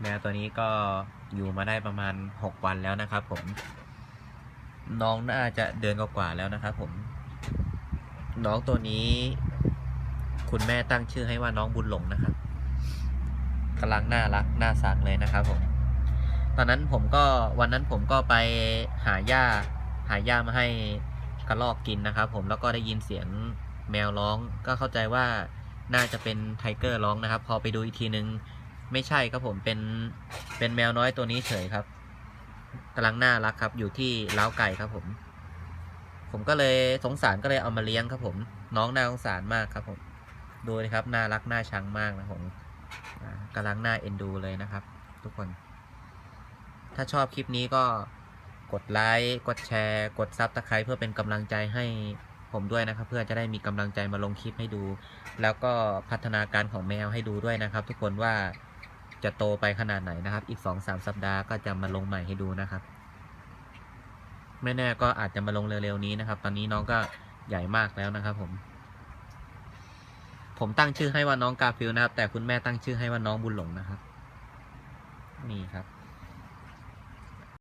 แมวตัวนี้ก็อยู่มาได้ประมาณหกวันแล้วนะครับผม น้องน่าจะเดือนกว่าแล้วนะครับผม น้องตัวนี้ คุณแม่ตั้งชื่อให้ว่าน้องบุญหลงนะครับกำลังน่ารักน่าสังเลยนะครับผม ตอนนั้นผมก็วันนั้นผมก็ไปหาหญ้า หาหญ้ามาให้กระรอกกินนะครับ ผมแล้วก็ได้ยินเสียงแมวร้อง ก็เข้าใจว่าน่าจะเป็นไทเกอร์ร้องนะครับ พอไปดูอีกทีนึง ไม่ใช่ครับผมเป็นเป็นแมวน้อยตัวนี้เฉยครับกำลังน่ารักครับ อยู่ที่เล้าไก่ครับผม ผมก็เลยสงสารก็เลยเอามาเลี้ยงครับผม น้องน่าสงสารมากครับผมดูเลยครับน่ารักน่าชังมากนะผมกำลังน่าเอ็นดูเลยนะครับ ทุกคน ถ้าชอบคลิปนี้ก็กดไลค์กดแชร์ กดซับสไครต์เพื่อเป็นกำลังใจให้ผมด้วยนะครับ เพื่อจะได้มีกำลังใจมาลงคลิปให้ดู แล้วก็พัฒนาการของแมวให้ดูด้วยนะครับ ทุกคนว่า จะโตไปขนาดไหนนะครับ อีก2-3สัปดาห์ก็จะมาลงใหม่ให้ดูนะครับ ไม่แน่ก็อาจจะมาลงเร็วๆนี้นะครับ ตอนนี้น้องก็ใหญ่มากแล้วนะครับ ผม ผมตั้งชื่อให้ว่าน้องกาฟิลนะครับ แต่คุณแม่ตั้งชื่อให้ว่าน้องบุญหลงนะครับ นี่ครับ